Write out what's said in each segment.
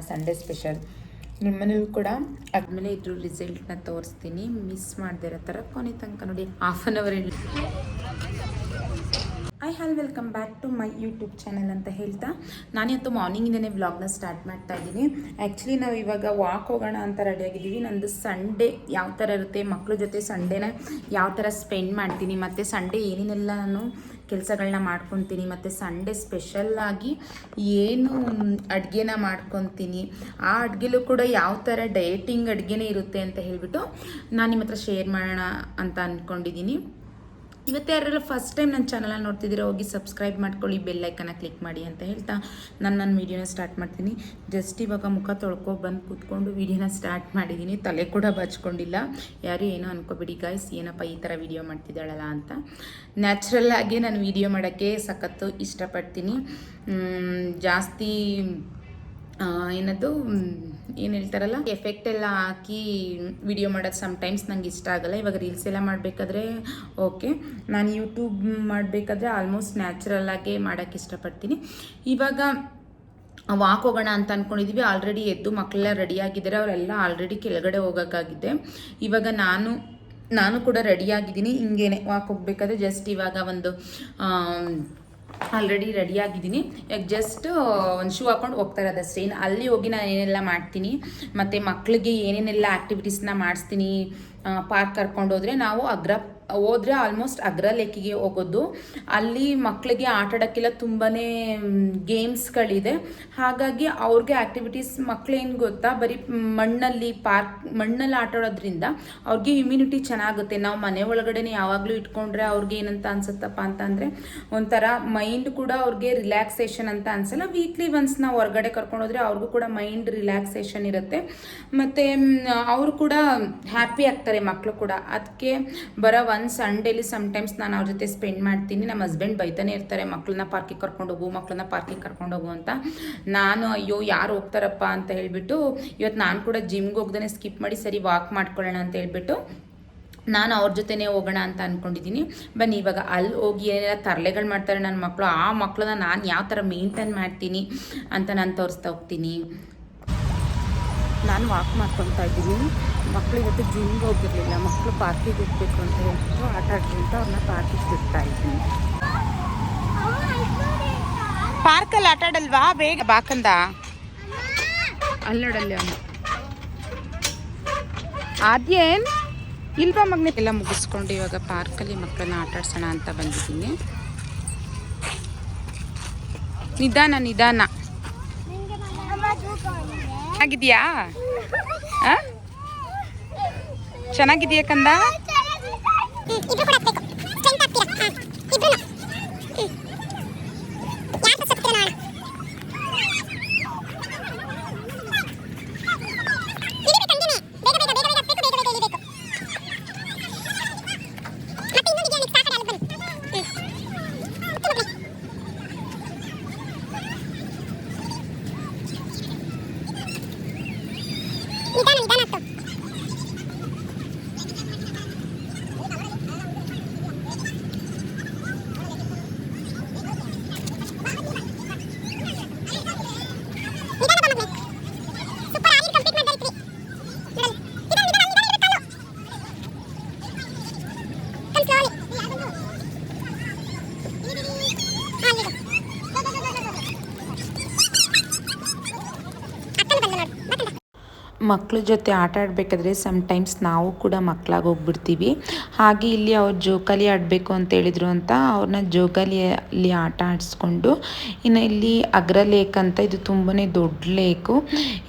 Sunday special ನಿಮ್ಮನೇಲೂ ಕೂಡ? ಆದಮೇಲೆ ಇದ್ರ ರಿಸಲ್ಟ್ನ ತೋರಿಸ್ತೀನಿ. ಮಿಸ್ ಮಾಡದೇ ಇರೋ ಥರ ಕೊನೆ ತನಕ ನೋಡಿ half an hour hi all welcome back to my YouTube channel ಅಂತ ಹೇಳ್ತಾ. ನಾನಿವತ್ತು ಮಾರ್ನಿಂಗಿಂದನೇ ವ್ಲಾಗ್ನ ಸ್ಟಾರ್ಟ್ ಮಾಡ್ತಾ ಇದ್ದೀನಿ. ಆ್ಯಕ್ಚುಲಿ ನಾವು ಇವಾಗ ವಾಕ್ ಹೋಗೋಣ ಅಂತ ರೆಡಿಯಾಗಿದ್ದೀವಿ ನಂದು ಸಂಡೇ ಯಾವ ಥರ ಇರುತ್ತೆ ಮಕ್ಕಳ ಜೊತೆ ಸಂಡೇನ ಯಾವ ಥರ ಸ್ಪೆಂಡ್ ಮಾಡ್ತೀನಿ, ಮತ್ತು ಸಂಡೇ ಏನೇನೆಲ್ಲ ನಾನು ಕೆಲಸಗಳನ್ನ ಮಾಡ್ಕೊತೀನಿ, ಮತ್ತು ಸಂಡೇ ಸ್ಪೆಷಲ್ಲಾಗಿ ಏನು ಅಡುಗೆನ ಮಾಡ್ಕೊತೀನಿ. ಆ ಅಡುಗೆಲೂ ಕೂಡ ಯಾವ ಥರ ಡಯಟಿಂಗ್ ಅಡುಗೆನೇ ಇರುತ್ತೆ ಅಂತ ಹೇಳಿಬಿಟ್ಟು ನಾನು ನಿಮ್ಮ ಹತ್ರ ಶೇರ್ ಮಾಡೋಣ ಅಂತ ಅಂದ್ಕೊಂಡಿದ್ದೀನಿ ಇವತ್ತು ಯಾರೆಲ್ಲ ಫಸ್ಟ್ ಟೈಮ್ ನನ್ನ ಚಾನಲ್ ನೋಡ್ತಿದ್ದೀರಾ, ಹೋಗಿ ಸಬ್ಸ್ಕ್ರೈಬ್ ಮಾಡ್ಕೊಳ್ಳಿ ಬೆಲ್ ಐಕನ್ನ ಕ್ಲಿಕ್ ಮಾಡಿ ಅಂತ ಹೇಳ್ತಾ ನಾನು ನನ್ನ ವೀಡಿಯೋನ ಸ್ಟಾರ್ಟ್ ಮಾಡ್ತೀನಿ. ಜಸ್ಟ್ ಇವಾಗ ಮುಖ ತೊಳ್ಕೊ ಬಂದು ಕೂತ್ಕೊಂಡು ವೀಡಿಯೋನ ಸ್ಟಾರ್ಟ್ ಮಾಡಿದ್ದೀನಿ ತಲೆ ಕೂಡ ಬಚ್ಕೊಂಡಿಲ್ಲ. ಯಾರು ಏನೋ ಅನ್ಕೋಬಿಡಿ ಗಾಯ್ಸ್ ಏನಪ್ಪ ಈ ಥರ ವೀಡಿಯೋ ಮಾಡ್ತಿದ್ದಾಳಲ್ಲ ಅಂತ. ನ್ಯಾಚುರಲ್ ಆಗಿ ನಾನು ವೀಡಿಯೋ ಮಾಡೋಕ್ಕೆ ಸಖತ್ತು ಇಷ್ಟಪಡ್ತೀನಿ. ಜಾಸ್ತಿ ಏನದು ಏನು ಹೇಳ್ತಾರಲ್ಲ ಎಫೆಕ್ಟ್ ಎಲ್ಲ ಹಾಕಿ ವಿಡಿಯೋ ಮಾಡೋದು ಸಮ್ಟೈಮ್ಸ್ ನಂಗೆ ಇಷ್ಟ ಆಗಲ್ಲ. ಇವಾಗ ರೀಲ್ಸ್ ಎಲ್ಲ ಮಾಡಬೇಕಾದ್ರೆ ಓಕೆ ನಾನು ಯೂಟ್ಯೂಬ್ ಮಾಡಬೇಕಾದ್ರೆ ಆಲ್ಮೋಸ್ಟ್ ನ್ಯಾಚುರಲ್ ಆಗೇ ಮಾಡೋಕ್ಕೆ ಇಷ್ಟಪಡ್ತೀನಿ. ಇವಾಗ ವಾಕ್ ಹೋಗೋಣ ಅಂತ ಅಂದ್ಕೊಂಡಿದ್ದೀವಿ ಆಲ್ರೆಡಿ ಎದ್ದು ಮಕ್ಕಳೆಲ್ಲ ರೆಡಿ ಆಗಿದ್ದಾರೆ. ಅವರೆಲ್ಲ ಆಲ್ರೆಡಿ ಕೆಳಗಡೆ ಹೋಗೋಕ್ಕಾಗಿದೆ. ಇವಾಗ ನಾನು ನಾನು ಕೂಡ ರೆಡಿ ಆಗಿದ್ದೀನಿ. ಹಿಂಗೇನೆ ವಾಕ್ ಹೋಗ್ಬೇಕಾದ್ರೆ ಜಸ್ಟ್ ಇವಾಗ ಒಂದು ಆಲ್ರೆಡಿ ರೆಡಿ ಆಗಿದ್ದೀನಿ. ಈಗ ಜಸ್ಟ್ ಒಂದು ಶೂ ಹಾಕೊಂಡು ಹೋಗ್ತಾ ಇರೋದಷ್ಟೇ ಇನ್ನು ಅಲ್ಲಿ ಹೋಗಿ ನಾನು ಏನೆಲ್ಲ ಮಾಡ್ತೀನಿ, ಮತ್ತು ಮಕ್ಕಳಿಗೆ ಏನೇನೆಲ್ಲ ಆ್ಯಕ್ಟಿವಿಟೀಸ್ನ ಮಾಡಿಸ್ತೀನಿ ಪಾರ್ಕ್ ಕರ್ಕೊಂಡು ಹೋದರೆ ನಾವು ಅಗ್ರ ಹೋದ್ರೆ ಆಲ್ಮೋಸ್ಟ್ ಅಗ್ರ ಲೇಕಿಗೆ ಹೋಗೋದು. ಅಲ್ಲಿ ಮಕ್ಕಳಿಗೆ ಆಟಾಡೋಕ್ಕೆಲ್ಲ ತುಂಬಾ ಗೇಮ್ಸ್ಗಳಿದೆ ಹಾಗಾಗಿ ಅವ್ರಿಗೆ ಆ್ಯಕ್ಟಿವಿಟೀಸ್ ಮಕ್ಕಳೇನು ಗೊತ್ತಾ, ಬರೀ ಮಣ್ಣಲ್ಲಿ ಪಾರ್ಕ್ ಮಣ್ಣಲ್ಲಿ ಆಟಾಡೋದ್ರಿಂದ ಅವ್ರಿಗೆ ಇಮ್ಯುನಿಟಿ ಚೆನ್ನಾಗುತ್ತೆ. ನಾವು ಮನೆ ಒಳಗಡೆ ಯಾವಾಗಲೂ ಇಟ್ಕೊಂಡ್ರೆ ಅವ್ರಿಗೆ ಏನಂತ ಅನ್ಸುತ್ತಪ್ಪ ಅಂತಂದರೆ, ಒಂಥರ ಮೈಂಡ್ ಕೂಡ ಅವ್ರಿಗೆ ರಿಲ್ಯಾಕ್ಸೇಷನ್ ಅಂತ ಅನ್ಸಲ್ಲ. ವೀಕ್ಲಿ ಒನ್ಸ್ ನಾವು ಹೊರಗಡೆ ಕರ್ಕೊಂಡು ಹೋದರೆ ಅವ್ರಿಗೂ ಕೂಡ ಮೈಂಡ್ ರಿಲ್ಯಾಕ್ಸೇಷನ್ ಇರುತ್ತೆ. ಮತ್ತು ಅವರು ಕೂಡ ಹ್ಯಾಪಿ ಆಗ್ತಾರೆ ಮಕ್ಕಳು ಕೂಡ. ಅದಕ್ಕೆ ಬರೋ ಒಂದು ಸಂಡೇಲಿ ಸಮ್ಟೈಮ್ಸ್ ನಾನು ಅವ್ರ ಜೊತೆ ಸ್ಪೆಂಡ್ ಮಾಡ್ತೀನಿ. ನಮ್ಮ ಹಸ್ಬೆಂಡ್ ಬೈತಾನೆ ಇರ್ತಾರೆ ಮಕ್ಕಳನ್ನ ಪಾರ್ಕಿಗೆ ಕರ್ಕೊಂಡು ಹೋಗು ಮಕ್ಕಳನ್ನ ಪಾರ್ಕಿಂಗ್ ಕರ್ಕೊಂಡು ಹೋಗು ಅಂತ. ನಾನು, ಅಯ್ಯೋ, ಯಾರು ಹೋಗ್ತಾರಪ್ಪ? ಅಂತ ಹೇಳಿಬಿಟ್ಟು ಇವತ್ತು ನಾನು ಕೂಡ ಜಿಮ್ಗೆ ಹೋಗ್ದೇ ಸ್ಕಿಪ್ ಮಾಡಿ ಸರಿ ವಾಕ್ ಮಾಡ್ಕೊಳ್ಳೋಣ ಅಂತ ಹೇಳ್ಬಿಟ್ಟು, ನಾನು ಅವ್ರ ಜೊತೆನೇ ಹೋಗೋಣ ಅಂತ ಅಂದ್ಕೊಂಡಿದ್ದೀನಿ ಬನ್ನಿ, ಇವಾಗ ಅಲ್ಲಿ ಹೋಗಿ ಏನೆಲ್ಲ ತರಲೆಗಳು ಮಾಡ್ತಾರೆ ನನ್ನ ಮಕ್ಕಳು ಆ ಮಕ್ಕಳನ್ನ ನಾನು ಯಾವ ಥರ ಮೇಂಟೈನ್ ಮಾಡ್ತೀನಿ ಅಂತ ನಾನು ತೋರಿಸ್ತಾ ಹೋಗ್ತೀನಿ. ನಾನು ವಾಕ್ ಮಾಡ್ಕೊತಾ ಇದ್ದೀನಿ. ಮಕ್ಕಳು ಇವತ್ತು ಜಿಮ್ಗೆ ಹೋಗಿರಲಿಲ್ಲ. ಮಕ್ಕಳು ಪಾರ್ಕಿಗೆ ಹೋಗ್ಬೇಕು ಅಂತ ಹೇಳ್ಬಿಟ್ಟು ಆಟ ಆಡ್ಕೊಂತ ಅವ್ರನ್ನ ಪಾರ್ಕಿಗೆ ಬಿಡ್ತಾ ಇದ್ದೀನಿ. ಪಾರ್ಕಲ್ಲಿ ಆಟ ಆಡಲ್ವಾ? ಬೇಗ ಬಾಕಂದ ಅಲ್ಲಡಲ್ಲಿ ಅವನು ಅದೇನು ಇಲ್ವಾ ಮಗ್ನೆ? ಎಲ್ಲ ಮುಗಿಸ್ಕೊಂಡು ಇವಾಗ ಪಾರ್ಕಲ್ಲಿ ಮಕ್ಕಳನ್ನ ಆಟ ಆಡ್ಸೋಣ ಅಂತ ಬಂದಿದ್ದೀನಿ. ನಿಧಾನ ನಿಧಾನ. ಚೆನ್ನಾಗಿದ್ಯಾ? ಚೆನ್ನಾಗಿದ್ಯಾ ಕಂದ ಇಬ್ರು ಕೂಡ ಹತ್ಬೇಕು ಸ್ಟ್ರೆಂತ್ ಆಗ್ತೀರಾ ಹಾ ಇಬ್ರು ಯಾರು ಫಸ್ಟ್ ಹತ್ತೀರ ನೋಡೋಣ ಇಳಿಬೇಕು ಹಂಗೇನೆ ಬೇಗ ಬೇಗ ಬೇಗ ಬೇಗ ಹತ್ಬೇಕು ಬೇಗ ಬೇಗ ಇಳಿಬೇಕು ಮತ್ತೆ ಇನ್ನೊಂದು ಇದೆಯಾ ನೆಕ್ಸ್ಟ್ ಆ ಕಡೆ ಅಲ್ಲಿ ಬನ್ನಿ ಹ್ಮ್ ಹತ್ತು ಮಕ್ಕಳೇ ನಿಧಾನ ನಿಧಾನ ಹತ್ತು ನಿಧಾನ ಬಾ ಮಗ್ನೆ ಸೂಪರ್ ಆಗಿ ಕಂಪ್ಲೀಟ್ ಮಾಡ್ತಾ ಇರ್ತೀವಿ ನೋಡಲ್ಲ ನಿಧಾನ ನಿಧಾನ ನಿಧಾನ ಇರ್ಬೇಕು ಕಾಲು ಕಮ್ ಸ್ಲೋಲಿ ಅಕ್ಕನ ಬಂದ ನೋಡು ಮತ್ತೊಂದು ಮಕ್ಕಳ ಜೊತೆ ಆಟ ಆಡಬೇಕಾದ್ರೆ ಸಮ್ಟೈಮ್ಸ್ ನಾವು ಕೂಡ ಮಕ್ಕಳಾಗಿ ಹೋಗ್ಬಿಡ್ತೀವಿ. ಹಾಗೆ ಇಲ್ಲಿ ಅವ್ರು ಜೋಕಾಲಿ ಆಡಬೇಕು ಅಂತ ಹೇಳಿದ್ರು ಅಂತ ಅವ್ರನ್ನ ಜೋಕಾಲಿಯಲ್ಲಿ ಆಟ ಆಡಿಸ್ಕೊಂಡು ಇನ್ನು ಇಲ್ಲಿ ಅಗ್ರ ಲೇಕ್ ಅಂತ ಇದು ತುಂಬಾ ದೊಡ್ಡ ಲೇಕು.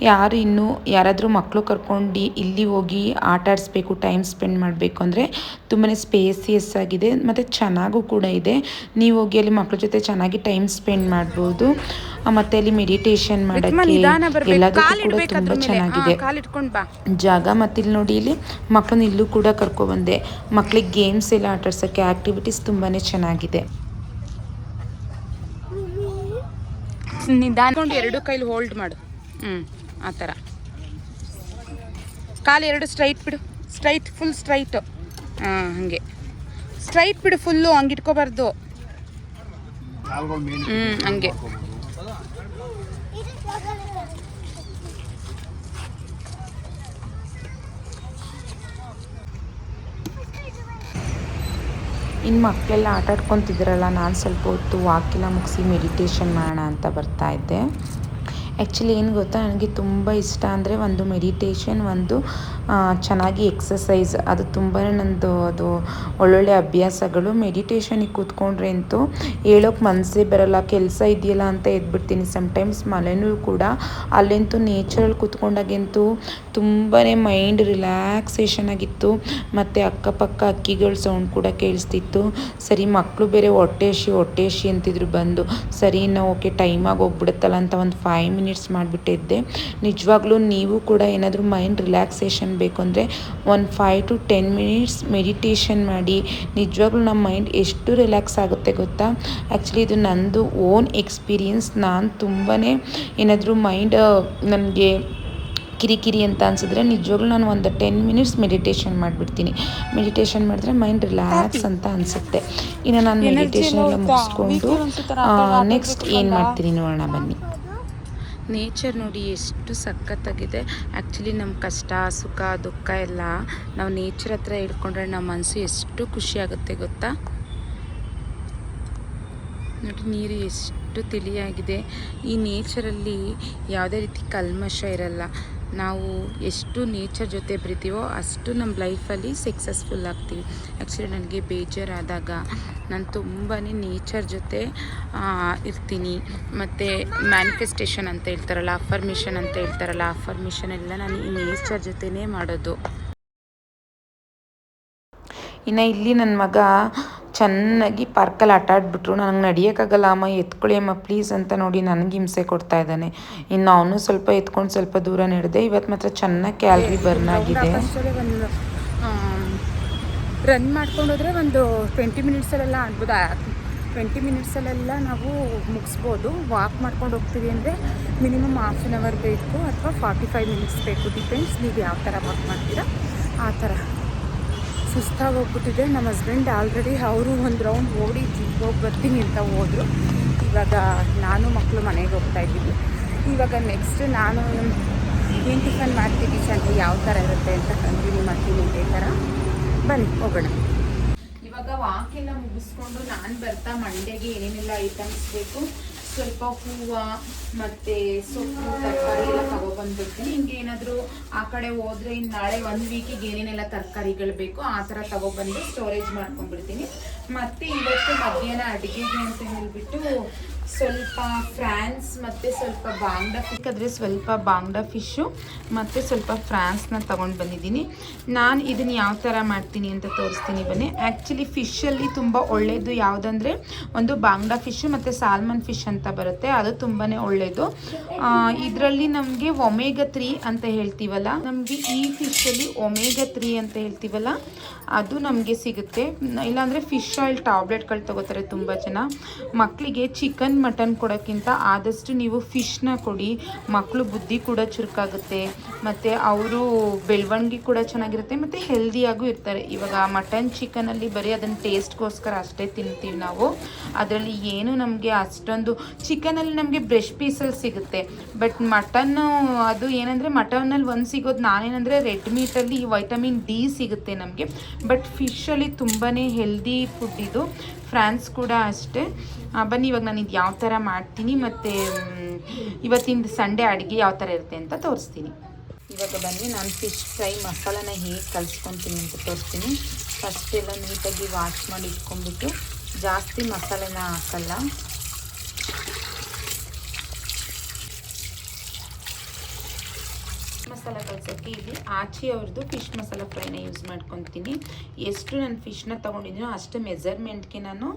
ಯಾರು ಇನ್ನು ಯಾರಾದರೂ ಮಕ್ಕಳು ಕರ್ಕೊಂಡು ಇಲ್ಲಿ ಹೋಗಿ ಆಟ ಆಡಿಸ್ಬೇಕು ಟೈಮ್ ಸ್ಪೆಂಡ್ ಮಾಡಬೇಕು ಅಂದರೆ ತುಂಬಾ ಸ್ಪೇಸಿಯಸ್ ಆಗಿದೆ. ಮತ್ತು ಚೆನ್ನಾಗೂ ಕೂಡ ಇದೆ. ನೀವು ಹೋಗಿ ಅಲ್ಲಿ ಮಕ್ಕಳ ಜೊತೆ ಚೆನ್ನಾಗಿ ಟೈಮ್ ಸ್ಪೆಂಡ್ ಮಾಡ್ಬೋದು. ಮತ್ತೆ ಅಲ್ಲಿ ಮೆಡಿಟೇಷನ್ ಮಾಡೋಕ್ಕೆ ಎಲ್ಲದಕ್ಕೂ ಕೂಡ ತುಂಬ ಚೆನ್ನಾಗಿದೆ. ಕಾಲಿಟ್ಕೊಂಡ್ ಬಾ. ಜಾಗ ಮತ್ತೆ ಇಲ್ಲಿ ನೋಡಿ ಇಲ್ಲಿ ಮಕ್ಕಳನ್ನ ಇಲ್ಲೂ ಕೂಡ ಕರ್ಕೊಬಂದೆ ಮಕ್ಕಳಿಗೆ ಗೇಮ್ಸ್ ಎಲ್ಲ ಆಟಾಡ್ಸೋಕ್ಕೆ ಆ್ಯಕ್ಟಿವಿಟೀಸ್ ತುಂಬಾ ಚೆನ್ನಾಗಿದೆ. ನಿಧಾನಕೊಂಡು ಎರಡು ಕೈಲಿ ಹೋಲ್ಡ್ ಮಾಡು. ಹ್ಞೂ ಆ ಥರ. ಕಾಲು ಎರಡು ಸ್ಟ್ರೈಟ್ ಬಿಡು. ಸ್ಟ್ರೈಟ್ ಫುಲ್ ಸ್ಟ್ರೈಟು ಹಾಂ ಹಾಗೆ. ಸ್ಟ್ರೈಟ್ ಬಿಡು ಫುಲ್ಲು ಹಂಗೆ ಇಟ್ಕೋಬಾರ್ದು. ಹ್ಞೂ ಹಂಗೆ. ಇನ್ನು ಮಕ್ಕಳೆಲ್ಲ ಆಟ ಆಡ್ಕೊತಿದ್ರಲ್ಲ, ನಾನು ಸ್ವಲ್ಪ ಹೊತ್ತು ವಾಕಿಲ್ಲ ಮುಗಿಸಿ ಮೆಡಿಟೇಷನ್ ಮಾಡೋಣ ಅಂತ ಬರ್ತಾ ಇದ್ದೆ. ಆ್ಯಕ್ಚುಲಿ ಏನು ಗೊತ್ತಾ ನನಗೆ ತುಂಬ ಇಷ್ಟ ಅಂದರೆ ಒಂದು ಮೆಡಿಟೇಷನ್ ಒಂದು ಚೆನ್ನಾಗಿ ಎಕ್ಸಸೈಸ್ ಅದು ತುಂಬಾ ನಂದು ಅದು ಒಳ್ಳೊಳ್ಳೆ ಅಭ್ಯಾಸಗಳು. ಮೆಡಿಟೇಷನಿಗೆ ಕೂತ್ಕೊಂಡ್ರೆ ಅಂತೂ ಹೇಳೋಕೆ ಮನಸ್ಸೇ ಬರಲ್ಲ. ಕೆಲಸ ಇದೆಯಲ್ಲ ಅಂತ ಎದ್ಬಿಡ್ತೀನಿ. ಸಮ್ಟೈಮ್ಸ್ ಮಳೆನೂ ಕೂಡ ಅಲ್ಲಂತೂ ನೇಚರಲ್ಲಿ ಕೂತ್ಕೊಂಡಾಗಂತೂ ತುಂಬಾ ಮೈಂಡ್ ರಿಲ್ಯಾಕ್ಸೇಷನ್ ಆಗಿತ್ತು. ಮತ್ತು ಅಕ್ಕಪಕ್ಕ ಅಕ್ಕಿಗಳ ಸೌಂಡ್ ಕೂಡ ಕೇಳಿಸ್ತಿತ್ತು. ಸರಿ ಮಕ್ಕಳು ಬೇರೆ ಹೊಟ್ಟೆ ಹೊಟ್ಟೆಶಿ ಹೊಟ್ಟೆ ಹಸಿ ಅಂತಿದ್ರು ಬಂದು. ಸರಿ ನಾವು ಓಕೆ ಟೈಮಾಗಿ ಹೋಗ್ಬಿಡುತ್ತಲ್ಲ ಅಂತ ಒಂದು ಫೈವ್ ಮಿನಿಟ್ಸ್ ಮಾಡಿಬಿಟ್ಟಿದ್ದೆ. ನಿಜವಾಗ್ಲೂ ನೀವು ಕೂಡ ಏನಾದರೂ ಮೈಂಡ್ ರಿಲ್ಯಾಕ್ಸೇಷನ್ ಬೇಕು ಅಂದರೆ ಒಂದು five to ten minutes meditation ಮಾಡಿ. ನಿಜವಾಗ್ಲೂ ನಮ್ಮ ಮೈಂಡ್ ಎಷ್ಟು ರಿಲ್ಯಾಕ್ಸ್ ಆಗುತ್ತೆ ಗೊತ್ತಾ? ಆ್ಯಕ್ಚುಲಿ ಇದು ನಂದು ಓನ್ ಎಕ್ಸ್ಪೀರಿಯನ್ಸ್ ನಾನು ತುಂಬಾ ಏನಾದರೂ ಮೈಂಡ್ ನನಗೆ ಕಿರಿಕಿರಿ ಅಂತ ಅನ್ಸಿದ್ರೆ ನಿಜವಾಗ್ಲೂ ನಾನು ಒಂದು ಟೆನ್ ಮಿನಿಟ್ಸ್ ಮೆಡಿಟೇಷನ್ ಮಾಡಿಬಿಡ್ತೀನಿ. ಮೆಡಿಟೇಷನ್ ಮಾಡಿದ್ರೆ ಮೈಂಡ್ ರಿಲ್ಯಾಕ್ಸ್ ಅಂತ ಅನಿಸುತ್ತೆ. ಇನ್ನು ನಾನು ಮೆಡಿಟೇಷನ್ ಎಲ್ಲ ಮುಗಿಸ್ಕೊಂಡು ನೆಕ್ಸ್ಟ್ ಏನು ಮಾಡ್ತೀನಿ ನೋಡೋಣ ಬನ್ನಿ. ನೇಚರ್ ನೋಡಿ ಎಷ್ಟು ಸಖತ್ತಾಗಿದೆ. ಆ್ಯಕ್ಚುಲಿ ನಮ್ಮ ಕಷ್ಟ, ಸುಖ, ದುಃಖ ಎಲ್ಲ ನಾವು ನೇಚರ್ ಹತ್ರ ಹಿಡ್ಕೊಂಡ್ರೆ ನಮ್ಮ ಮನಸ್ಸು ಎಷ್ಟು ಖುಷಿಯಾಗುತ್ತೆ ಗೊತ್ತಾ? ನೋಡಿ ನೀರು ಎಷ್ಟು ತಿಳಿಯಾಗಿದೆ. ಈ ನೇಚರಲ್ಲಿ ಯಾವುದೇ ರೀತಿ ಕಲ್ಮಶ ಇರಲ್ಲ. ನಾವು ಎಷ್ಟು ನೇಚರ್ ಜೊತೆ ಬರಿತೀವೋ ಅಷ್ಟು ನಮ್ಮ ಲೈಫಲ್ಲಿ ಸಕ್ಸಸ್ಫುಲ್ ಆಗ್ತೀವಿ. ಆ್ಯಕ್ಚುಲಿ ನನಗೆ ಬೇಜಾರಾದಾಗ ನಾನು ತುಂಬಾ ನೇಚರ್ ಜೊತೆ ಇರ್ತೀನಿ. ಮತ್ತು ಮ್ಯಾನಿಫೆಸ್ಟೇಷನ್ ಅಂತ ಹೇಳ್ತಾರಲ್ಲ ಅಫರ್ಮೇಷನ್ ಅಂತ ಹೇಳ್ತಾರಲ್ಲ ಅಫರ್ಮೇಷನ್ ಎಲ್ಲ ನಾನು ಈ ನೇಚರ್ ಜೊತೆನೇ ಮಾಡೋದು. ಇನ್ನು ಇಲ್ಲಿ ನನ್ನ ಮಗ ಚೆನ್ನಾಗಿ ಪಾರ್ಕಲ್ಲಿ ಆಟ ಆಡ್ಬಿಟ್ರು. ನನಗೆ ನಡಿಯೋಕ್ಕಾಗಲ್ಲ, ಅಮ್ಮ ಎತ್ಕೊಳ್ಳಿ ಅಮ್ಮ ಪ್ಲೀಸ್ ಅಂತ ನೋಡಿ ನನಗೆ ಹಿಂಸೆ ಕೊಡ್ತಾ ಇದ್ದಾನೆ. ಇನ್ನು ಅವನು ಸ್ವಲ್ಪ ಎತ್ಕೊಂಡು ಸ್ವಲ್ಪ ದೂರ ನಡೆದೆ. ಇವತ್ತು ಮಾತ್ರ ಚೆನ್ನಾಗಿ ಕ್ಯಾಲ್ರಿ ಬರ್ನ್ ಆಗಿದೆ. ರನ್ ಮಾಡ್ಕೊಂಡು ಹೋದರೆ ಒಂದು ಟ್ವೆಂಟಿ ಮಿನಿಟ್ಸಲ್ಲೆಲ್ಲ ಆಗ್ಬೋದು? ಟ್ವೆಂಟಿ ಮಿನಿಟ್ಸಲ್ಲೆಲ್ಲ ನಾವು ಮುಗಿಸ್ಬೋದು. ವಾಕ್ ಮಾಡ್ಕೊಂಡು ಹೋಗ್ತೀವಿ ಅಂದರೆ ಮಿನಿಮಮ್ ಹಾಫ್ ಆನ್ ಅವರ್ ಬೇಕು ಅಥವಾ ಫಾರ್ಟಿ ಫೈವ್ ಮಿನಿಟ್ಸ್ ಬೇಕು. ಡಿಪೆಂಡ್ಸ್ ನೀವು ಯಾವ ಥರ ವಾಕ್ ಮಾಡ್ತೀರಾ? ಆ ಥರ ಸುಸ್ತಾಗಿ ಹೋಗ್ಬಿಟ್ಟಿದೆ ನಮ್ಮ ಹಸ್ಬೆಂಡ್ ಆಲ್ರೆಡಿ ಅವರು ಒಂದು ರೌಂಡ್ ಓಡಿ ಹೋಗಿ ಬರ್ತೀನಿ ಅಂತ ಹೋದರು. ಇವಾಗ ನಾನು ಮಕ್ಕಳು ಮನೆಗೆ ಹೋಗ್ತಾ ಇದ್ದೀವಿ. ಇವಾಗ ನೆಕ್ಸ್ಟ್ ನಾನು ಏನು ಟಿಫನ್ ಮಾಡ್ತೀನಿ ಚೆನ್ನಾಗಿ ಯಾವ ಥರ ಇರುತ್ತೆ ಅಂತ ಕಂಟಿನ್ಯೂ ಮಾಡ್ತೀನಿ ಇದೇ ಥರ ಬನ್ನಿ, ಹೋಗೋಣ. ಇವಾಗ ವಾಕೆಲ್ಲ ಮುಗಿಸ್ಕೊಂಡು ನಾನು ಬರ್ತಾ ಮಂಡೆಗೆ ಏನೇನೆಲ್ಲ ಐಟಮ್ಸ್ ಬೇಕು? ಸ್ವಲ್ಪ ಹೂವು ಮತ್ತೆ ಸೊಪ್ಪು, ತರಕಾರಿ ಎಲ್ಲ ತಗೊಬಂದ್ಬಿಡ್ತೀನಿ ನಿಮ್ಗೆ ಏನಾದರೂ ಆ ಕಡೆ ಹೋದ್ರೆ ಇನ್ನು ನಾಳೆ ಒಂದು ವೀಕಿಗೆ ಏನೇನೆಲ್ಲ ತರಕಾರಿಗಳು ಬೇಕು, ಆ ಥರ ತಗೊಬಂದು ಸ್ಟೋರೇಜ್ ಮಾಡ್ಕೊಂಡ್ಬಿಡ್ತೀನಿ. ಮತ್ತೆ ಇವತ್ತು ಮಧ್ಯಾಹ್ನ ಅಡುಗೆಗೆ ಅಂತ ಹೇಳ್ಬಿಟ್ಟು ಸ್ವಲ್ಪ ಫ್ರಾನ್ಸ್ ಮತ್ತು ಸ್ವಲ್ಪ ಬಾಂಗ್ಡಾ ಆದರೆ ಸ್ವಲ್ಪ ಬಾಂಗ್ಡಾ ಫಿಶ್ಶು ಮತ್ತು ಸ್ವಲ್ಪ ಫ್ರಾನ್ಸ್ನ ತೊಗೊಂಡು ಬಂದಿದ್ದೀನಿ. ನಾನು ಇದನ್ನು ಯಾವ ಥರ ಮಾಡ್ತೀನಿ ಅಂತ ತೋರಿಸ್ತೀನಿ ಬನ್ನಿ. ಆ್ಯಕ್ಚುಲಿ ಫಿಶಲ್ಲಿ ತುಂಬ ಒಳ್ಳೆಯದು ಯಾವುದಂದರೆ ಒಂದು ಬಾಂಗ್ಡಾ ಫಿಶ್ಶು ಮತ್ತು ಸಾಲ್ಮನ್ ಫಿಶ್ ಅಂತ ಬರುತ್ತೆ. ಅದು ತುಂಬಾ ಒಳ್ಳೆಯದು ಇದರಲ್ಲಿ ನಮಗೆ ಒಮೇಗ ತ್ರೀ ಅಂತ ಹೇಳ್ತೀವಲ್ಲ, ನಮಗೆ ಈ ಫಿಶಲ್ಲಿ ಒಮೇಗ ತ್ರೀ ಅಂತ ಹೇಳ್ತೀವಲ್ಲ ಅದು ನಮಗೆ ಸಿಗುತ್ತೆ. ಇಲ್ಲಾಂದರೆ ಫಿಶ್ ಆಯಿಲ್ ಟ್ಯಾಬ್ಲೆಟ್ಗಳು ತಗೋತಾರೆ ತುಂಬ ಜನ. ಮಕ್ಕಳಿಗೆ ಚಿಕನ್ ಮಟನ್ ಕೊಡೋಕ್ಕಿಂತ ಆದಷ್ಟು ನೀವು ಫಿಶ್ನ ಕೊಡಿ. ಮಕ್ಕಳು ಬುದ್ಧಿ ಕೂಡ ಚುರುಕಾಗುತ್ತೆ. ಮತ್ತು ಅವರು ಬೆಳವಣಿಗೆ ಕೂಡ ಚೆನ್ನಾಗಿರುತ್ತೆ. ಮತ್ತು ಹೆಲ್ದಿಯಾಗೂ ಇರ್ತಾರೆ. ಇವಾಗ ಮಟನ್ ಚಿಕನಲ್ಲಿ ಬರೀ ಅದನ್ನು ಟೇಸ್ಟ್ಗೋಸ್ಕರ ಅಷ್ಟೇ ತಿಂತೀವಿ ನಾವು. ಅದರಲ್ಲಿ ಏನು ನಮಗೆ ಅಷ್ಟೊಂದು ಚಿಕನಲ್ಲಿ ನಮಗೆ ಬ್ರೆಶ್ ಪೀಸಲ್ಲಿ ಸಿಗುತ್ತೆ. ಬಟ್ ಮಟನ್ನು ಅದು ಏನಂದರೆ ಮಟನಲ್ಲಿ ಒಂದು ಸಿಗೋದು ನಾನೇನಂದರೆ ರೆಡ್ ಮೀಟಲ್ಲಿ ವೈಟಮಿನ್ ಡಿ ಸಿಗುತ್ತೆ ನಮಗೆ. ಬಟ್ ಫಿಶಲ್ಲಿ ತುಂಬಾ ಹೆಲ್ದಿ ಫುಡ್ ಇದು. ಫ್ರಾನ್ಸ್ ಕೂಡ ಅಷ್ಟೇ. ಬನ್ನಿ, ಇವಾಗ ನಾನು ಇದು ಯಾವ ಥರ ಮಾಡ್ತೀನಿ ಮತ್ತು ಇವತ್ತಿನ ಸಂಡೇ ಅಡುಗೆ ಯಾವ ಥರ ಇರುತ್ತೆ ಅಂತ ತೋರಿಸ್ತೀನಿ. ಇವಾಗ ಬನ್ನಿ, ನಾನು ಫಿಶ್ ಫ್ರೈ ಮಸಾಲಾನ ಹೇಗೆ ಕಲಿಸ್ಕೊತೀನಿ ಅಂತ ತೋರಿಸ್ತೀನಿ. ಫಸ್ಟ್ ಎಲ್ಲ ನೀಟಾಗಿ ವಾಶ್ ಮಾಡಿ ಇಟ್ಕೊಂಡ್ಬಿಟ್ಟು ಜಾಸ್ತಿ ಮಸಾಲೆನ ಹಾಕಲ್ಲ. ಮಸಾಲ ಕಲ್ಸೋಕ್ಕೆ ಇಲ್ಲಿ ಆಚಿ ಅವ್ರದ್ದು ಫಿಶ್ ಮಸಾಲ ಫ್ರೈನ ಯೂಸ್ ಮಾಡ್ಕೊತೀನಿ. ಎಷ್ಟು ನಾನು ಫಿಶ್ನ ತೊಗೊಂಡಿದ್ದೀನೋ ಅಷ್ಟು ಮೆಜರ್ಮೆಂಟ್ಗೆ ನಾನು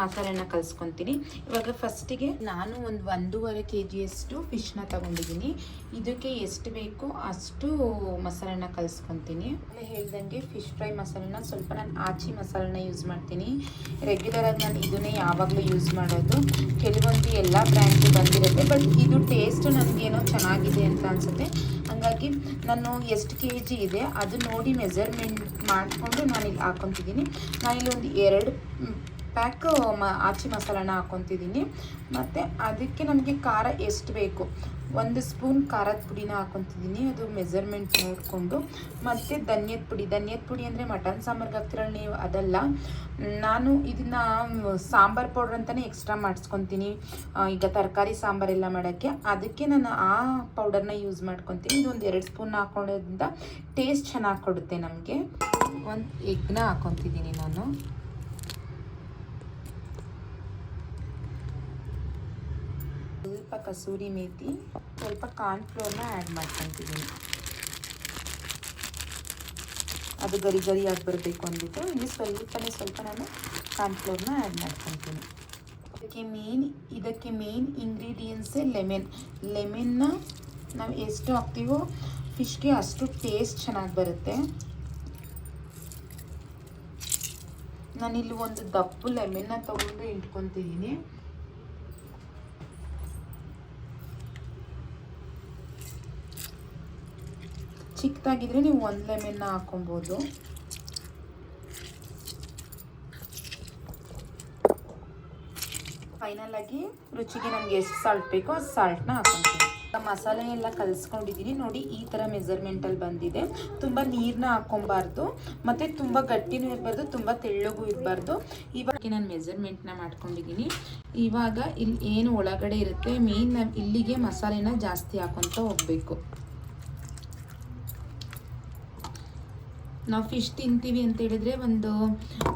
ಮಸಾಲೆನ ಕಲಿಸ್ಕೊತೀನಿ ಇವಾಗ ಫಸ್ಟಿಗೆ ನಾನು ಒಂದು ಒಂದೂವರೆ ಕೆ ಜಿಯಷ್ಟು ಫಿಶ್ನ ತೊಗೊಂಡಿದ್ದೀನಿ. ಇದಕ್ಕೆ ಎಷ್ಟು ಬೇಕೋ ಅಷ್ಟು ಮಸಾಲೆನ ಕಲಿಸ್ಕೊತೀನಿ ಹೇಳ್ದಂಗೆ ಫಿಶ್ ಫ್ರೈ ಮಸಾಲೆನ ಸ್ವಲ್ಪ ನಾನು ಆಚಿ ಮಸಾಲೆನ ಯೂಸ್ ಮಾಡ್ತೀನಿ. ರೆಗ್ಯುಲರಾಗಿ ನಾನು ಇದನ್ನೇ ಯಾವಾಗಲೂ ಯೂಸ್ ಮಾಡೋದು. ಕೆಲವೊಂದು ಎಲ್ಲ ಬ್ರ್ಯಾಂಡು ಬಂದಿರುತ್ತೆ ಬಟ್ ಇದು ಟೇಸ್ಟ್ ನನಗೇನೋ ಚೆನ್ನಾಗಿದೆ ಅಂತ ಅನಿಸುತ್ತೆ. ಹಾಗಾಗಿ ನಾನು ಎಷ್ಟು ಕೆ ಜಿ ಇದೆ ಅದು ನೋಡಿ ಮೆಜರ್ಮೆಂಟ್ ಮಾಡಿಕೊಂಡು ನಾನು ಇಲ್ಲಿ ಹಾಕೊತಿದ್ದೀನಿ. ಇಲ್ಲಿ ಒಂದು ಎರಡು ಪ್ಯಾಕ್ ಮ, ಆಚಿ ಮಸಾಲಾನ ಹಾಕೊತಿದ್ದೀನಿ. ಮತ್ತು ಅದಕ್ಕೆ ನಮಗೆ ಖಾರ ಎಷ್ಟು ಬೇಕು? ಒಂದು ಸ್ಪೂನ್ ಖಾರದ ಪುಡಿನ ಹಾಕೊತಿದ್ದೀನಿ. ಅದು ಮೆಜರ್ಮೆಂಟ್ ನೋಡಿಕೊಂಡು. ಮತ್ತು ಧನ್ಯದ ಪುಡಿ. ಧನ್ಯದ ಪುಡಿ ಅಂದರೆ ಮಟನ್ ಸಾಂಬಾರ್ಗೆ ಹಾಕ್ತಿರಲ್ಲ ನೀವು? ಅದಲ್ಲ. ನಾನು ಇದನ್ನು ಸಾಂಬಾರ್ ಪೌಡ್ರ್ ಅಂತಲೇ ಎಕ್ಸ್ಟ್ರಾ ಮಾಡಿಸ್ಕೊತೀನಿ. ಈಗ ತರಕಾರಿ ಸಾಂಬಾರೆಲ್ಲ ಮಾಡೋಕ್ಕೆ. ಅದಕ್ಕೆ ನಾನು ಆ ಪೌಡರ್ನ ಯೂಸ್ ಮಾಡ್ಕೊತೀನಿ. ಇದೊಂದು ಎರಡು ಸ್ಪೂನ್ ಹಾಕೊಳ್ಳೋದ್ರಿಂದ ಟೇಸ್ಟ್ ಚೆನ್ನಾಗಿ ಕೊಡುತ್ತೆ ನಮಗೆ. ಒಂದು ಎಗ್ನ ಹಾಕೊತಿದ್ದೀನಿ ನಾನು. ಸ್ವಲ್ಪ ಕಸೂರಿ ಮೇಥಿ ಸ್ವಲ್ಪ ಕಾರ್ನ್ಫ್ಲೋರ್ನ ಆ್ಯಡ್ ಮಾಡ್ಕೊತಿದ್ದೀನಿ ಅದು ಗರಿ ಗರಿಯಾಗಿ ಬರಬೇಕು ಅಂದ್ಬಿಟ್ಟು ಇಲ್ಲಿ ಸ್ವಲ್ಪನೇ ಸ್ವಲ್ಪ ನಾನು ಕಾರ್ನ್ಫ್ಲೋರ್ನ ಆ್ಯಡ್ ಮಾಡ್ಕೊತೀನಿ. ಇದಕ್ಕೆ ಮೇನ್ ಇದಕ್ಕೆ ಮೇನ್ ಇಂಗ್ರೀಡಿಯೆಂಟ್ಸೇ ಲೆಮೆನ್ ಲೆಮೆನ್ನ ನಾವು ಎಷ್ಟು ಹಾಕ್ತೀವೋ ಫಿಶ್ಗೆ ಅಷ್ಟು ಟೇಸ್ಟ್ ಚೆನ್ನಾಗಿ ಬರುತ್ತೆ. ನಾನಿಲ್ಲಿ ಒಂದು ದಪ್ಪು ಲೆಮೆನ್ನ ತಗೊಂಡು ಇಟ್ಕೊತಿದ್ದೀನಿ ಚಿಕ್ಕದಾಗಿದ್ರೆ ನೀವು ಒಂದು ಲೆಮೆನ್ನ ಹಾಕೊಬೋದು ಫೈನಲ್ ಆಗಿ ರುಚಿಗೆ ನಮ್ಗೆ ಎಷ್ಟು ಸಾಲ್ಟ್ ಬೇಕೋ ಅಷ್ಟು ಸಾಲ್ಟ್ನ ಹಾಕೊತೀನಿ ಈಗ ಮಸಾಲೆ ಎಲ್ಲ ಕಲಿಸ್ಕೊಂಡಿದ್ದೀನಿ ನೋಡಿ, ಈ ಥರ ಮೆಜರ್ಮೆಂಟಲ್ಲಿ ಬಂದಿದೆ. ತುಂಬ ನೀರನ್ನ ಹಾಕ್ಕೊಬಾರ್ದು. ಮತ್ತು ತುಂಬ ಗಟ್ಟಿನೂ ಇರಬಾರ್ದು, ತುಂಬ ತೆಳ್ಳಗೂ ಇರಬಾರ್ದು. ಇವಾಗ ನಾನು ಮೆಜರ್ಮೆಂಟ್ನ ಮಾಡ್ಕೊಂಡಿದ್ದೀನಿ ಇವಾಗ ಇಲ್ಲಿ ಏನು ಒಳಗಡೆ ಇರುತ್ತೆ ಮೇನ್ ನಾವು ಇಲ್ಲಿಗೆ ಮಸಾಲೆನ ಜಾಸ್ತಿ ಹಾಕೊತ ಹೋಗಬೇಕು. ನಾವು ಫಿಶ್ ತಿಂತೀವಿ ಅಂತ ಹೇಳಿದ್ರೆ ಒಂದು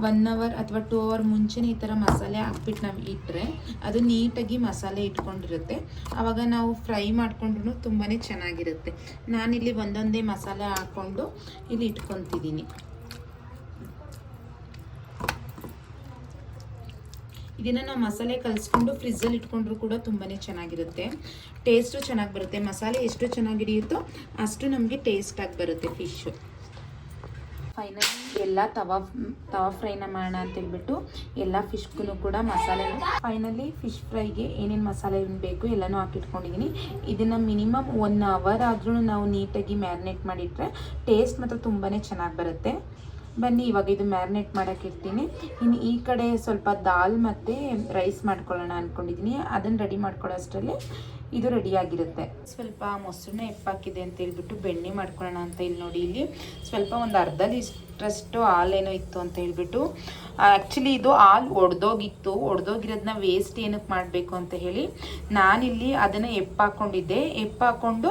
ಒನ್ ಅವರ್ ಅಥವಾ ಟೂ ಅವರ್ ಮುಂಚೆನೇ ಈ ಥರ ಮಸಾಲೆ ಹಾಕ್ಬಿಟ್ಟು ನಾವು ಇಟ್ಟರೆ ಅದು ನೀಟಾಗಿ ಮಸಾಲೆ ಇಟ್ಕೊಂಡಿರುತ್ತೆ. ಆವಾಗ ನಾವು ಫ್ರೈ ಮಾಡಿಕೊಂಡ್ರು ತುಂಬಾ ಚೆನ್ನಾಗಿರುತ್ತೆ. ನಾನಿಲ್ಲಿ ಒಂದೊಂದೇ ಮಸಾಲೆ ಹಾಕ್ಕೊಂಡು ಇಲ್ಲಿ ಇಟ್ಕೊತಿದ್ದೀನಿ. ಇದನ್ನು ನಾವು ಮಸಾಲೆ ಕಲಿಸ್ಕೊಂಡು ಫ್ರಿಜ್ಜಲ್ಲಿ ಇಟ್ಕೊಂಡ್ರೂ ಕೂಡ ತುಂಬಾ ಚೆನ್ನಾಗಿರುತ್ತೆ. ಟೇಸ್ಟು ಚೆನ್ನಾಗಿ ಬರುತ್ತೆ. ಮಸಾಲೆ ಎಷ್ಟು ಚೆನ್ನಾಗಿ ಹಿಡಿಯುತ್ತೋ ಅಷ್ಟು ನಮಗೆ ಟೇಸ್ಟಾಗಿ ಬರುತ್ತೆ ಫಿಶ್ಶು ಫೈನಲಿ ಎಲ್ಲ ತವಾ ತವಾ ಫ್ರೈನ ಮಾಡೋಣ ಅಂತ ಹೇಳ್ಬಿಟ್ಟು ಎಲ್ಲ ಫಿಶ್ಗೂ ಕೂಡ ಮಸಾಲೆ ಫೈನಲಿ ಫಿಶ್ ಫ್ರೈಗೆ ಏನೇನು ಮಸಾಲೆ ಬೇಕು ಎಲ್ಲನೂ ಹಾಕಿಟ್ಕೊಂಡಿದ್ದೀನಿ ಇದನ್ನು ಮಿನಿಮಮ್ ಒನ್ ಅವರ್ ಆದ್ರೂ ನಾವು ನೀಟಾಗಿ ಮ್ಯಾರಿನೇಟ್ ಮಾಡಿಟ್ರೆ ಟೇಸ್ಟ್ ಮಾತ್ರ ತುಂಬಾ ಚೆನ್ನಾಗಿ ಬರುತ್ತೆ. ಬನ್ನಿ, ಇವಾಗ ಇದು ಮ್ಯಾರಿನೇಟ್ ಮಾಡೋಕ್ಕಿರ್ತೀನಿ ಇನ್ನು ಈ ಕಡೆ ಸ್ವಲ್ಪ ದಾಲ್ ಮತ್ತು ರೈಸ್ ಮಾಡ್ಕೊಳ್ಳೋಣ ಅಂದ್ಕೊಂಡಿದ್ದೀನಿ ಅದನ್ನು ರೆಡಿ ಮಾಡ್ಕೊಳ್ಳೋ ಅಷ್ಟರಲ್ಲಿ ಇದು ರೆಡಿಯಾಗಿರುತ್ತೆ. ಸ್ವಲ್ಪ ಮೊಸರನ್ನ ಎಪ್ಪಾಕಿದೆ ಅಂತ ಹೇಳ್ಬಿಟ್ಟು ಬೆಣ್ಣೆ ಮಾಡ್ಕೊಳ್ಳೋಣ ಅಂತ ಇಲ್ಲಿ ನೋಡಿ ಇಲ್ಲಿ. ಸ್ವಲ್ಪ ಒಂದು ಅರ್ಧ ಲೀಟ್ರಷ್ಟು ಹಾಲೇನೋ ಇತ್ತು ಅಂತ ಹೇಳ್ಬಿಟ್ಟು ಆ್ಯಕ್ಚುಲಿ ಇದು ಹಾಲು ಒಡೆದೋಗಿತ್ತು. ಒಡೆದೋಗಿರೋದನ್ನ ವೇಸ್ಟ್ ಏನಕ್ಕೆ ಮಾಡಬೇಕು ಅಂತ ಹೇಳಿ, ನಾನಿಲ್ಲಿ ಅದನ್ನು ಎಪ್ಪಾಕೊಂಡಿದ್ದೆ ಎಪ್ಪಾಕೊಂಡು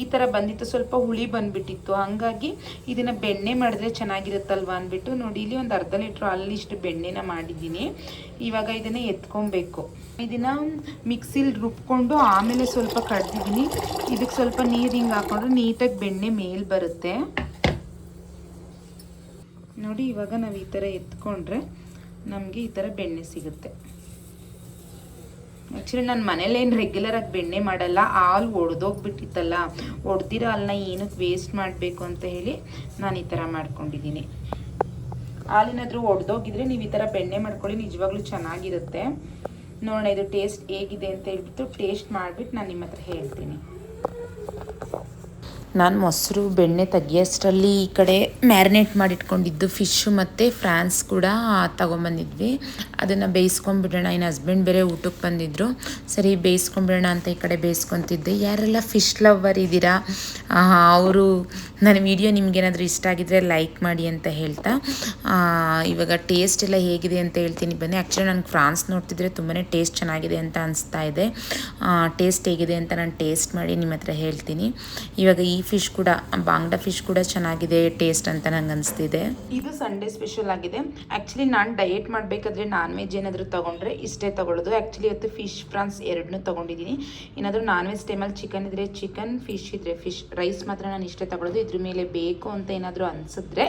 ಈ ಥರ ಬಂದಿತ್ತು. ಸ್ವಲ್ಪ ಹುಳಿ ಬಂದುಬಿಟ್ಟಿತ್ತು. ಹಾಗಾಗಿ ಇದನ್ನು ಬೆಣ್ಣೆ ಮಾಡಿದ್ರೆ ಚೆನ್ನಾಗಿರುತ್ತಲ್ವ ಅಂದ್ಬಿಟ್ಟು, ನೋಡಿ ಇಲ್ಲಿ ಒಂದು ಅರ್ಧ ಲೀಟ್ರ್ ಅಲ್ಲಿ ಇಷ್ಟು ಬೆಣ್ಣೆನ ಮಾಡಿದ್ದೀನಿ. ಇವಾಗ ಇದನ್ನು ಎತ್ಕೊಬೇಕು. ಇದನ್ನು ಮಿಕ್ಸಿಲಿ ರುಬ್ಕೊಂಡು ಆಮೇಲೆ ಸ್ವಲ್ಪ ಕಡ್ದಿದ್ದೀನಿ. ಇದಕ್ಕೆ ಸ್ವಲ್ಪ ನೀರು ಹಿಂಗೆ ಹಾಕೊಂಡ್ರೆ ನೀಟಾಗಿ ಬೆಣ್ಣೆ ಮೇಲೆ ಬರುತ್ತೆ. ನೋಡಿ, ಇವಾಗ ನಾವು ಈ ಥರ ಎತ್ಕೊಂಡ್ರೆ ನಮಗೆ ಈ ಥರ ಬೆಣ್ಣೆ ಸಿಗುತ್ತೆ. ಆ್ಯಕ್ಚುಲಿ ನಾನು ಮನೇಲೇನು ರೆಗ್ಯುಲರಾಗಿ ಬೆಣ್ಣೆ ಮಾಡಲ್ಲ, ಹಾಲು ಒಡೆದೋಗ್ಬಿಟ್ಟಿತ್ತಲ್ಲ, ಒಡೆದಿರೋ ಹಾಲನ್ನ ಏನಕ್ಕೆ ವೇಸ್ಟ್ ಮಾಡಬೇಕು ಅಂತ ಹೇಳಿ ನಾನು ಈ ಥರ ಮಾಡ್ಕೊಂಡಿದ್ದೀನಿ. ಹಾಲಿನಾದರೂ ಒಡೆದೋಗಿದ್ರೆ ನೀವು ಈ ಥರ ಬೆಣ್ಣೆ ಮಾಡ್ಕೊಳ್ಳಿ, ನಿಜವಾಗ್ಲೂ ಚೆನ್ನಾಗಿರುತ್ತೆ. ನೋಡೋಣ, ಇದು ಟೇಸ್ಟ್ ಹೇಗಿದೆ ಅಂತ ಹೇಳ್ಬಿಟ್ಟು ಟೇಸ್ಟ್ ಮಾಡಿಬಿಟ್ಟು ನಾನು ನಿಮ್ಮ ಹತ್ರ ಹೇಳ್ತೀನಿ. ನಾನು ಮೊಸರು, ಬೆಣ್ಣೆ ತೆಗಿಯೋಷ್ಟರಲ್ಲಿ ಈ ಕಡೆ ಮ್ಯಾರಿನೇಟ್ ಮಾಡಿಟ್ಕೊಂಡಿದ್ದು ಫಿಶ್ಶು ಮತ್ತು ಫ್ರಾನ್ಸ್ ಕೂಡ ತೊಗೊಂಬಂದಿದ್ವಿ. ಅದನ್ನು ಬೇಯಿಸ್ಕೊಂಬಿಡೋಣ. ಇನ್ನು ಹಸ್ಬೆಂಡ್ ಬೇರೆ ಊಟಕ್ಕೆ ಬಂದಿದ್ದರು ಸರಿ, ಬೇಯಿಸ್ಕೊಂಬಿಡೋಣ ಅಂತ ಈ ಕಡೆ ಬೇಯಿಸ್ಕೊತಿದ್ದೆ. ಯಾರೆಲ್ಲ ಫಿಶ್ ಲವರ್ ಇದ್ದೀರಾ? ಅವರು ನನ್ನ ವಿಡಿಯೋ ನಿಮಗೇನಾದರೂ ಇಷ್ಟ ಆಗಿದ್ದರೆ ಲೈಕ್ ಮಾಡಿ ಅಂತ ಹೇಳ್ತಾ. ಇವಾಗ ಟೇಸ್ಟ್ ಎಲ್ಲ ಹೇಗಿದೆ ಅಂತ ಹೇಳ್ತೀನಿ. ಬನ್ನಿ ಆ್ಯಕ್ಚುಲಿ ನನಗೆ ಫ್ರಾನ್ಸ್ ನೋಡ್ತಿದ್ರೆ ತುಂಬಾ ಟೇಸ್ಟ್ ಚೆನ್ನಾಗಿದೆ ಅಂತ ಅನಿಸ್ತಾ ಇದೆ. ಟೇಸ್ಟ್ ಹೇಗಿದೆ ಅಂತ ನಾನು ಟೇಸ್ಟ್ ಮಾಡಿ ನಿಮ್ಮ ಹೇಳ್ತೀನಿ. ಇವಾಗ ಈ ಫಿಶ್ ಕೂಡ, ಬಾಂಗ್ಡಾ ಫಿಶ್ ಕೂಡ ಚೆನ್ನಾಗಿದೆ ಟೇಸ್ಟ್ ಅಂತ ನಂಗೆ ಅನಿಸ್ತಿದೆ. ಇದು ಸಂಡೇ ಸ್ಪೆಷಲ್ ಆಗಿದೆ. ಆ್ಯಕ್ಚುಲಿ ನಾನು ಡಯೆಟ್ ಮಾಡಬೇಕಾದ್ರೆ ನಾನ್ ವೆಜ್ ಏನಾದರೂ ತೊಗೊಂಡ್ರೆ ಇಷ್ಟೇ ತೊಗೊಳ್ಳೋದು. ಆ್ಯಕ್ಚುಲಿ ಇವತ್ತು ಫಿಶ್ ಫ್ರಾನ್ಸ್ ಎರಡನ್ನೂ ತೊಗೊಂಡಿದ್ದೀನಿ. ಏನಾದರೂ ನಾನ್ ವೆಜ್ ಟೈಮಲ್ಲಿ ಚಿಕನ್ ಇದ್ದರೆ ಚಿಕನ್ ಫಿಶ್ ಇದ್ದರೆ ಫಿಶ್ ರೈಸ್ ಮಾತ್ರ ನಾನು ಇಷ್ಟೇ ತೊಗೊಳ್ಳೋದು. ಇದ್ರ ಮೇಲೆ ಬೇಕು ಅಂತ ಏನಾದರೂ ಅನಿಸಿದ್ರೆ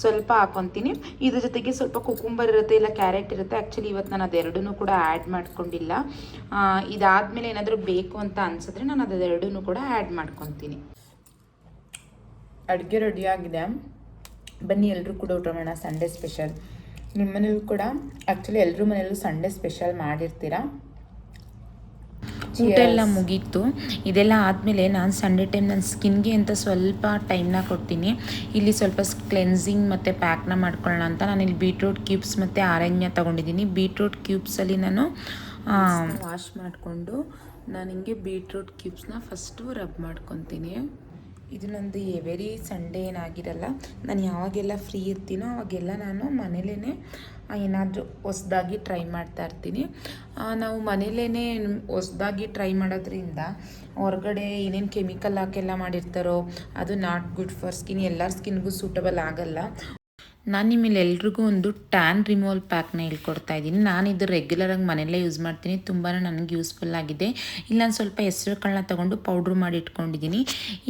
ಸ್ವಲ್ಪ ಹಾಕೊತೀನಿ. ಇದ್ರ ಜೊತೆಗೆ ಸ್ವಲ್ಪ ಕುಕುಂಬರ್ ಇರುತ್ತೆ, ಇಲ್ಲ ಕ್ಯಾರೆಟ್ ಇರುತ್ತೆ. ಆ್ಯಕ್ಚುಲಿ ಇವತ್ತು ನಾನು ಅದೆರಡೂ ಕೂಡ ಆ್ಯಡ್ ಮಾಡ್ಕೊಂಡಿಲ್ಲ. ಇದಾದ್ಮೇಲೆ ಏನಾದರೂ ಬೇಕು ಅಂತ ಅನಿಸಿದ್ರೆ ನಾನು ಅದೆರಡೂ ಕೂಡ ಆ್ಯಡ್ ಮಾಡ್ಕೊತೀನಿ. ಅಡುಗೆ ಆಗಿದೆ. ಬನ್ನಿ ಎಲ್ಲರೂ ಕೂಡ ಊಟ ಮಾಡೋಣ. ಸಂಡೇ ಸ್ಪೆಷಲ್ ನಿಮ್ಮ ಮನೇಲೂ ಕೂಡ ಆ್ಯಕ್ಚುಲಿ ಎಲ್ಲರೂ ಮನೆಯಲ್ಲೂ ಸಂಡೇ ಸ್ಪೆಷಲ್ ಮಾಡಿರ್ತೀರಾ? ಊಟ ಎಲ್ಲ ಮುಗೀತು. ಇದೆಲ್ಲ ಆದಮೇಲೆ ನಾನು ಸಂಡೇ ಟೈಮ್ ನನ್ನ ಸ್ಕಿನ್ಗೆ ಅಂತ ಸ್ವಲ್ಪ ಟೈಮ್ನ ಕೊಡ್ತೀನಿ. ಇಲ್ಲಿ ಸ್ವಲ್ಪ ಕ್ಲೆನ್ಸಿಂಗ್ ಮತ್ತು ಪ್ಯಾಕ್ನ ಮಾಡ್ಕೊಳ್ಳೋಣ ಅಂತ. ನಾನು ಇಲ್ಲಿ ಬೀಟ್ರೂಟ್ ಕ್ಯೂಬ್ಸ್ ಮತ್ತು ಆರೆಂಜ್ನ ತೊಗೊಂಡಿದ್ದೀನಿ. ಬೀಟ್ರೂಟ್ ಕ್ಯೂಬ್ಸಲ್ಲಿ ನಾನು ವಾಶ್ ಮಾಡಿಕೊಂಡು ನಾನು ಹಿಂಗೆ ಬೀಟ್ರೂಟ್ ಕ್ಯೂಬ್ಸ್ನ ಫಸ್ಟು ರಬ್ ಮಾಡ್ಕೊತೀನಿ. ಇದು ನಂದು ಎವೆರಿ ಸಂಡೇ ಏನಾಗಿರಲ್ಲ, ನಾನು ಯಾವಾಗೆಲ್ಲ ಫ್ರೀ ಇರ್ತೀನೋ ಅವಾಗೆಲ್ಲ ನಾನು ಮನೇಲೇ ಏನಾದರೂ ಹೊಸ್ದಾಗಿ ಟ್ರೈ ಮಾಡ್ತಾ ಇರ್ತೀನಿ. ನಾವು ಮನೇಲೇ ಹೊಸ್ದಾಗಿ ಟ್ರೈ ಮಾಡೋದ್ರಿಂದ ಹೊರಗಡೆ ಏನೇನು ಕೆಮಿಕಲ್ ಹಾಕೆಲ್ಲ ಮಾಡಿರ್ತಾರೋ, ಅದು ನಾಟ್ ಗುಡ್ ಫಾರ್ ಸ್ಕಿನ್ ಎಲ್ಲರ ಸ್ಕಿನ್ಗೂ ಸೂಟಬಲ್ ಆಗಲ್ಲ. ನಾನು ನಿಮ್ಮಲ್ಲಿ ಎಲ್ರಿಗೂ ಒಂದು ಟ್ಯಾನ್ ರಿಮೂವಲ್ ಪ್ಯಾಕ್ನ ಹೇಳ್ಕೊಡ್ತಾ ಇದ್ದೀನಿ. ನಾನು ಇದು ರೆಗ್ಯುಲರಾಗಿ ಮನೆಯಲ್ಲೇ ಯೂಸ್ ಮಾಡ್ತೀನಿ. ತುಂಬಾ ನನಗೆ ಯೂಸ್ಫುಲ್ ಆಗಿದೆ. ಇಲ್ಲ ನಾನು ಸ್ವಲ್ಪ ಹೆಸರು ಕಾಳನ್ನ ತೊಗೊಂಡು ಪೌಡ್ರ್ ಮಾಡಿ ಇಟ್ಕೊಂಡಿದ್ದೀನಿ.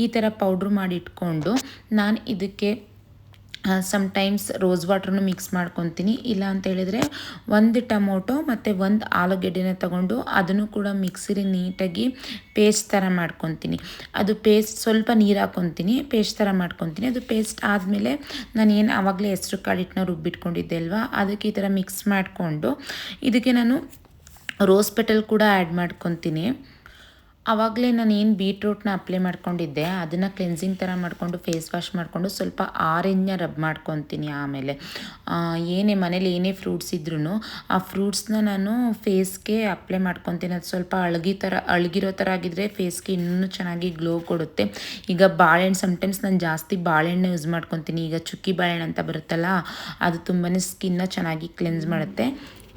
ಈ ಥರ ಪೌಡ್ರ್ ಮಾಡಿ ಇಟ್ಕೊಂಡು ನಾನು ಇದಕ್ಕೆ ಸಮ್ಟೈಮ್ಸ್ ರೋಸ್ ವಾಟ್ರನ್ನು ಮಿಕ್ಸ್ ಮಾಡ್ಕೊತೀನಿ. ಇಲ್ಲ ಅಂತ ಹೇಳಿದರೆ ಒಂದು ಟೊಮೊಟೊ ಮತ್ತು ಒಂದು ಆಲೂಗೆಡ್ಡೆನ ತಗೊಂಡು ಅದನ್ನು ಕೂಡ ಮಿಕ್ಸಿಗೆ ನೀಟಾಗಿ ಪೇಸ್ಟ್ ಥರ ಮಾಡ್ಕೊತೀನಿ. ಅದು ಪೇಸ್ಟ್ ಸ್ವಲ್ಪ ನೀರು ಹಾಕ್ಕೊತೀನಿ ಪೇಸ್ಟ್ ಥರ ಮಾಡ್ಕೊತೀನಿ. ಅದು ಪೇಸ್ಟ್ ಆದಮೇಲೆ ನಾನು ಏನು ಆವಾಗಲೇ ಹೆಸ್ರು ಕಾಳಿಟ್ಟನ್ನ ರುಬ್ಬಿಟ್ಕೊಂಡಿದ್ದೆ ಅಲ್ವಾ? ಅದಕ್ಕೆ ಈ ಥರ ಮಿಕ್ಸ್ ಮಾಡಿಕೊಂಡು ಇದಕ್ಕೆ ನಾನು ರೋಸ್ ಪೆಟಲ್ ಕೂಡ ಆ್ಯಡ್ ಮಾಡ್ಕೊತೀನಿ. ಆವಾಗಲೇ ನಾನು ಏನು ಬೀಟ್ರೂಟ್ನ ಅಪ್ಲೈ ಮಾಡ್ಕೊಂಡಿದ್ದೆ, ಅದನ್ನು ಕ್ಲೆನ್ಸಿಂಗ್ ಥರ ಮಾಡಿಕೊಂಡು ಫೇಸ್ ವಾಶ್ ಮಾಡಿಕೊಂಡು ಸ್ವಲ್ಪ ಆರೆಂಜ್ನ ರಬ್ ಮಾಡ್ಕೊತೀನಿ ಆಮೇಲೆ. ಏನೇ ಮನೇಲಿ ಏನೇ ಫ್ರೂಟ್ಸ್ ಇದ್ರೂ ಆ ಫ್ರೂಟ್ಸ್ನ ನಾನು ಫೇಸ್ಗೆ ಅಪ್ಲೈ ಮಾಡ್ಕೊತೀನಿ. ಅದು ಸ್ವಲ್ಪ ಅಳಗಿ ಥರ ಅಳಗಿರೋ ಥರ ಆಗಿದ್ರೆ ಫೇಸ್ಗೆ ಇನ್ನೂ ಚೆನ್ನಾಗಿ ಗ್ಲೋ ಕೊಡುತ್ತೆ. ಈಗ ಬಾಳೆಹಣ್ಣು ಸಮ್ಟೈಮ್ಸ್ ನಾನು ಜಾಸ್ತಿ ಬಾಳೆಹಣ್ಣು ಯೂಸ್ ಮಾಡ್ಕೊತೀನಿ. ಈಗ ಚುಕ್ಕಿ ಬಾಳೆಹಣ್ಣು ಅಂತ ಬರುತ್ತಲ್ಲ, ಅದು ತುಂಬಾ ಸ್ಕಿನ್ನ ಚೆನ್ನಾಗಿ ಕ್ಲೆನ್ಸ್ ಮಾಡುತ್ತೆ.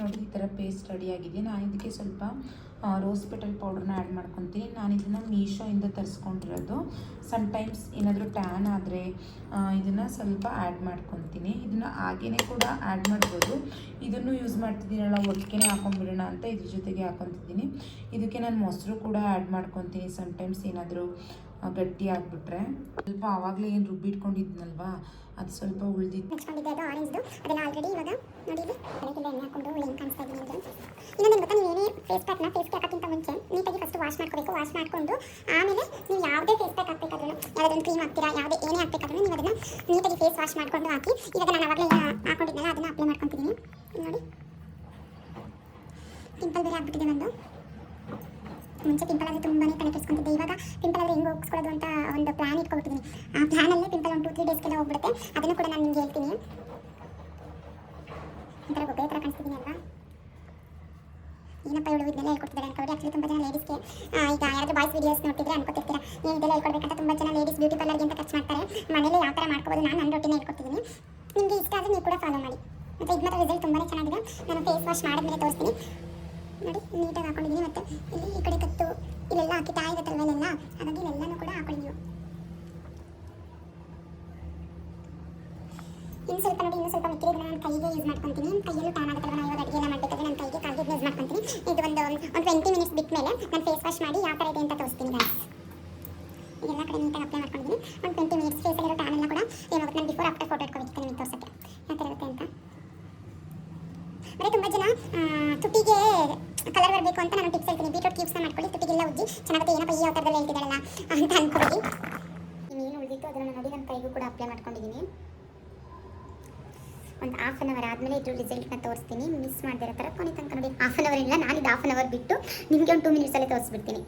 ನೋಡಿ ಈ ಥರ ಪೇಸ್ಟ್ ರೆಡಿಯಾಗಿದೆ ನಾನು ಇದಕ್ಕೆ ಸ್ವಲ್ಪ ರೋಸ್ ಪೆಟಲ್ ಪೌಡ್ರನ್ನ ಆ್ಯಡ್ ಮಾಡ್ಕೊತೀನಿ. ನಾನು ಇದನ್ನು ಮೀಶೋಯಿಂದ ತರಿಸ್ಕೊಂಡಿರೋದು. ಸಮ್ಟೈಮ್ಸ್ ಏನಾದರೂ ಟ್ಯಾನ್ ಆದರೆ ಇದನ್ನು ಸ್ವಲ್ಪ ಆ್ಯಡ್ ಮಾಡ್ಕೊತೀನಿ. ಇದನ್ನು ಹಾಗೇ ಕೂಡ ಆ್ಯಡ್ ಮಾಡ್ಬೋದು. ಇದನ್ನು ಯೂಸ್ ಮಾಡ್ತಿದ್ದೀನಲ್ಲ ಒಟ್ಟಿಗೆ ಹಾಕೊಂಡ್ಬಿಡೋಣ ಅಂತ ಇದ್ರ ಜೊತೆಗೆ ಹಾಕೊತಿದ್ದೀನಿ. ಇದಕ್ಕೆ ನಾನು ಮೊಸರು ಕೂಡ ಆ್ಯಡ್ ಮಾಡ್ಕೊತೀನಿ. ಸಮ್ಟೈಮ್ಸ್ ಏನಾದರೂ ಗಟ್ಟಿ ಆಗಿಬಿಟ್ರೆ ಸ್ವಲ್ಪ ಆವಾಗಲೇ ಏನು ರುಬ್ಬಿಟ್ಕೊಂಡಿದ್ನಲ್ವಾ, ಅದು ಸ್ವಲ್ಪ ಉಳಿದಿತ್ತು ಅದು ಆಲ್ರೆಡಿ ಇವಾಗ ನೋಡಿ ಏನು ಕಾಣಿಸ್ತಾ ಇನ್ನೊಂದು ಗೊತ್ತಾ ನೀವು ಏನೇ ಫೇಸ್ ಫಸ್ಟ್ ವಾಶ್ ವಾಶ್ ಮಾಡಿಕೊಂಡು ಆಮೇಲೆ ನೀವು ಫೇಸ್ ಕ್ರೀಮ್ ಏನೇ ನೀವು ಫೇಸ್ ವಾಶ್ ಮಾಡಿಕೊಂಡು ಹಾಕಿ, ಇವಾಗ ನಾನು ಅಪ್ಲೈ ನೋಡಿ. ಪಿಂಪಲ್ ಬೇರೆ ಆಗ್ಬಿಟ್ಟಿದೆ ನಂದು. ಮುಂಚೆ ಪಿಂಪಲ್ ಆದರೆ ತುಂಬಾನೇ ತಲೆ ಕೆಡಿಸ್ಕೊಂತಿದ್ದೆ ಇವಾಗ ಪಿಂಪಲ್ ಆದರೆ ಹೆಂಗೆ ಹೋಗಿಸ್ಕೊಳ್ಳೋದು ಅಂತ ಒಂದು ಪ್ಲಾನ್ ಇಟ್ಕೊಬಿಟ್ಟಿದ್ದೀನಿ ಆ ಪ್ಲಾನಲ್ಲೇ ಪಿಂಪಲ್ ಒಂದು ಟೂ ತ್ರೀ ಡೇಸ್ಗೆಲ್ಲ ಹೋಗ್ಬಿಡುತ್ತೆ. ಅದನ್ನು ಕೂಡ ನಾನು ನಿಮಗೆ ಹೇಳ್ತೀನಿ. ಒಂಥರ ಗೊಬ್ಬರ ಥರ ಕಾಣಿಸ್ತಿದ್ದೀನಿ ಅಲ್ವಾ? ಏನಪ್ಪ ಇವಳು ಇದನ್ನೆಲ್ಲ ಹೇಳ್ಕೊಡ್ತಿದ್ದಾರೆ ಅನ್ಕೊಳ್ಳಿ ಆಕ್ಚುಲಿ ತುಂಬ ಜನ ಲೇಡೀಸ್ಗೆ ಈಗ ಯಾರಾದರೂ ಬಾಯ್ಸ್ ವೀಡಿಯೋಸ್ ನೋಡ್ತಿದ್ರೆ ಅನ್ಕೊತಿರ್ತೀರಾ, ನೀವು ಇದೆಲ್ಲ ಹೇಳ್ಕೊಡ್ಬೇಕಂತ ತುಂಬ ಜನ ಲೇಡೀಸ್ ಬ್ಯೂಟಿ ಪಾರ್ಲರ್ಗೆ ಅಂತ ಖರ್ಚು ಮಾಡ್ತಾರೆ. ಮನೇಲಿ ಯಾವ ಥರ ಮಾಡ್ಕೋಬೋದು? ನಾನು ನನ್ನ ರೊಟ್ಟಿನ ಹೇಳ್ಕೊಡ್ತಿದ್ದೀನಿ ನಿಮಗೆ ಇಷ್ಟ ಆದರೆ ನೀವು ಕೂಡ ಫಾಲೋ ಮಾಡಿ. ಮತ್ತು ಇದು ಮಾತ್ರ ರಿಸಲ್ಟ್ ತುಂಬಾ ಚೆನ್ನಾಗಿದೆ. ನಾನು ಫೇಸ್ ವಾಶ್ ಮಾಡಿದ್ಮೇಲೆ ತೋರಿಸ್ತೀನಿ. ನೋಡಿ ನೀಟಾಗಿ ಹಾಕೊಂಡಿದ್ದೀನಿ. ಮತ್ತು ಇಲ್ಲಿ ಈ ಕಡೆ ಕತ್ತು, ಇಲ್ಲೆಲ್ಲ ಹಾಕಿ ತಾಯಿ ಇರುತ್ತಲ್ವ ಇಲ್ಲೆಲ್ಲ ಹಾಗಾಗಿ ಇಲ್ಲೆಲ್ಲನೂ ಕೂಡ ನೀವು ಇನ್ನು ಸ್ವಲ್ಪ ನೋಡಿ, ಇನ್ನು ಸ್ವಲ್ಪ ಮಿಕ್ಕಿದ್ರೆ ನಾನು ಕೈಗೆ ಯೂಸ್ ಮಾಡ್ಕೊತೀನಿ. ಕೈಯಲ್ಲೂ ಟ್ಯಾನ್ ಆಗುತ್ತಲ್ವ, ನಾನು ಇವಾಗ ಅಡುಗೆ ಎಲ್ಲ ಮಾಡಬೇಕಾದ್ರೆ ನಾನು ಕೈಗೆ ಕಾಲ್ಗೆ ಯೂಸ್ ಮಾಡ್ಕೊತೀನಿ. ಇದು ಒಂದು ಒಂದು ಟ್ವೆಂಟಿ ಮಿನಿಟ್ಸ್ ಬಿಟ್ಟ ಮೇಲೆ ನಾನು ಫೇಸ್ ವಾಶ್ ಮಾಡಿ, ಯಾವ ಥರ ಇದೆ ಅಂತ ತೋರಿಸ್ತೀನಿ ಗಾಯ್ಸ್ ಎಲ್ಲ ಕಡೆ ನೀಟಾಗಿ ಅಪ್ಲೈ ಮಾಡ್ಕೊಂಡಿದ್ದೀನಿ. ಒಂದು ಟ್ವೆಂಟಿ ಮಿನಿಟ್ಸ್ ಫೇಸಲ್ಲಿರೋ ಟ್ಯಾನ್ ಎಲ್ಲ ಕೂಡ ಏನಾಗುತ್ತೆ ನಾನು ಬಿಫೋರ್ ಆಫ್ಟರ್ ಫೋಟೋ ಇಟ್ಕೊಳ್ತೀನಿ ನಿಮಗೆ ತೋರ್ಸೋಕ್ಕೆ ಯಾವ ಥರ ಇರುತ್ತೆ ಅಂತ ಮತ್ತೆ ತುಂಬ ಜನ ಆ, ತುಟಿಗೆ ಕಲರ್ ಬರಬೇಕು ಅಂತ ನಾನು ಟಿಪ್ಸ್ ಹೇಳ್ತೀನಿ ಬೀಟ್ರೋಟ್ ಕ್ಯೂಬ್ಸ್ನ ಮಾಡ್ಕೊಳ್ಳಿ ತುಟಿಗೆಲ್ಲ ಉಜ್ಜಿ ಚೆನ್ನಾಗುತ್ತೆ ಏನಪ್ಪ ಈ ಯಾವ ಥರದಲ್ಲಿ ಹೇಳ್ತಿದ್ದಾಳಲ್ಲ ಅಂತ ಅನ್ಕೊಳ್ಳಿ ಇನ್ನೇನು ಉಳಿದಿತ್ತು ಅದನ್ನು ನೋಡಿ ನನ್ನ ಕೈಗೂ ಕೂಡ ಅಪ್ಲೈ ಮಾಡ್ಕೊಂಡಿದ್ದೀನಿ ಒಂದು ಹಾಫ್ ಅನ್ ಅವರ್ ಆದಮೇಲೆ ಇದ್ರ ರಿಸಲ್ಟ್ನ ತೋರಿಸ್ತೀನಿ. ಮಿಸ್ ಮಾಡಿದಿರೋ ಥರ ಕೊನೆ ತನಕ ನೋಡಿ. ಹಾಫ್ ಅನ್ ಅವರ್ ಇಲ್ಲ ನಾನು ಇದು ಹಾಫ್ ಅನ್ ಅವರ್ ಬಿಟ್ಟು ನಿಮಗೆ ಒಂದು ಟೂ ಮಿನಿಟ್ಸಲ್ಲೇ ತೋರಿಸ್ಬಿಡ್ತೀನಿ.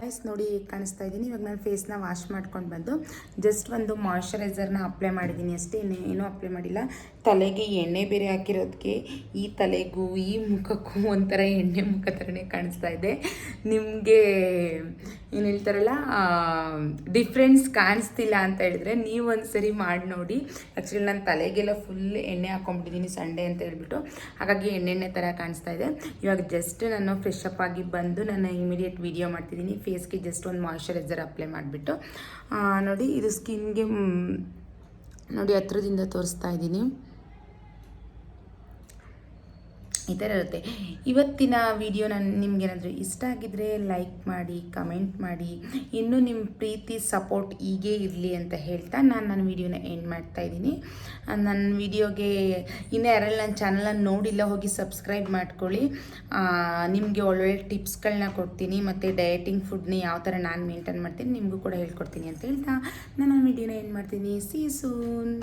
ಗೈಸ್ ನೋಡಿ ಕಾಣಿಸ್ತಾ ಇದ್ದೀನಿ ಇವಾಗ ನಾನು ಫೇಸ್ನ ವಾಶ್ ಮಾಡ್ಕೊಂಡು ಬಂದು ಜಸ್ಟ್ ಒಂದು ಮಾಯ್ಶ್ಚರೈಸರ್ನ ಅಪ್ಲೈ ಮಾಡಿದ್ದೀನಿ ಅಷ್ಟೇ. ಇನ್ನೇ ಏನೂ ಅಪ್ಲೈ ಮಾಡಿಲ್ಲ. ತಲೆಗೆ ಎಣ್ಣೆ ಬೇರೆ ಹಾಕಿರೋದಕ್ಕೆ ಈ ತಲೆಗೂ, ಈ ಮುಖಕ್ಕೂ ಒಂಥರ ಎಣ್ಣೆ ಮುಖ ಥರನೇ ಕಾಣಿಸ್ತಾ ಇದೆ. ನಿಮಗೆ ಏನು ಹೇಳ್ತಾರಲ್ಲ ಡಿಫ್ರೆನ್ಸ್ ಕಾಣಿಸ್ತಿಲ್ಲ ಅಂತ ಹೇಳಿದ್ರೆ ನೀವು ಒಂದು ಸರಿ ಮಾಡಿ ನೋಡಿ. ಆ್ಯಕ್ಚುಲಿ ನಾನು ತಲೆಗೆಲ್ಲ ಫುಲ್ ಎಣ್ಣೆ ಹಾಕೊಂಡ್ಬಿಟ್ಟಿದ್ದೀನಿ ಸಂಡೇ ಅಂತ ಹೇಳ್ಬಿಟ್ಟು. ಹಾಗಾಗಿ ಎಣ್ಣೆಣ್ಣೆ ಥರ ಕಾಣಿಸ್ತಾ ಇದೆ. ಇವಾಗ ಜಸ್ಟ್ ನಾನು ಫ್ರೆಶ್ ಅಪ್ ಆಗಿ ಬಂದು ನಾನು ಇಮಿಡಿಯೇಟ್ ವಿಡಿಯೋ ಮಾಡ್ತಿದ್ದೀನಿ ಫೇಸ್ಗೆ ಜಸ್ಟ್ ಒಂದು ಮಾಯ್ಶ್ಚರೈಸರ್ ಅಪ್ಲೈ ಮಾಡಿಬಿಟ್ಟು. ನೋಡಿ ಇದು ಸ್ಕಿನ್ಗೆ ನೋಡಿ ಹತ್ರದಿಂದ ತೋರಿಸ್ತಾ ಇದ್ದೀನಿ ಈ ಥರ ಇರುತ್ತೆ ಇವತ್ತಿನ ವಿಡಿಯೋ ನಾನು ನಿಮಗೇನಾದರೂ ಇಷ್ಟ ಆಗಿದ್ದರೆ ಲೈಕ್ ಮಾಡಿ ಕಮೆಂಟ್ ಮಾಡಿ. ಇನ್ನೂ ನಿಮ್ಮ ಪ್ರೀತಿ ಸಪೋರ್ಟ್ ಹೀಗೆ ಇರಲಿ ಅಂತ ಹೇಳ್ತಾ ನಾನು ನನ್ನ ವಿಡಿಯೋನ ಎಂಡ್ ಮಾಡ್ತಾ ಇದ್ದೀನಿ. ನನ್ನ ವಿಡಿಯೋಗೆ ಇನ್ನೂ ಯಾರೆಲ್ಲ ನನ್ನ ಚಾನಲನ್ನು ನೋಡಿಲ್ಲ ಹೋಗಿ ಸಬ್ಸ್ಕ್ರೈಬ್ ಮಾಡ್ಕೊಳ್ಳಿ. ನಿಮಗೆ ಒಳ್ಳೊಳ್ಳೆ ಟಿಪ್ಸ್ಗಳನ್ನ ಕೊಡ್ತೀನಿ. ಮತ್ತು ಡಯಟಿಂಗ್ ಫುಡ್ನ ಯಾವ ಥರ ನಾನು ಮೇಂಟೈನ್ ಮಾಡ್ತೀನಿ ನಿಮಗೂ ಕೂಡ ಹೇಳ್ಕೊಡ್ತೀನಿ ಅಂತ ಹೇಳ್ತಾ ನಾನು ನನ್ನ ವಿಡಿಯೋನ ಎಂಡ್ ಮಾಡ್ತೀನಿ. Sea soon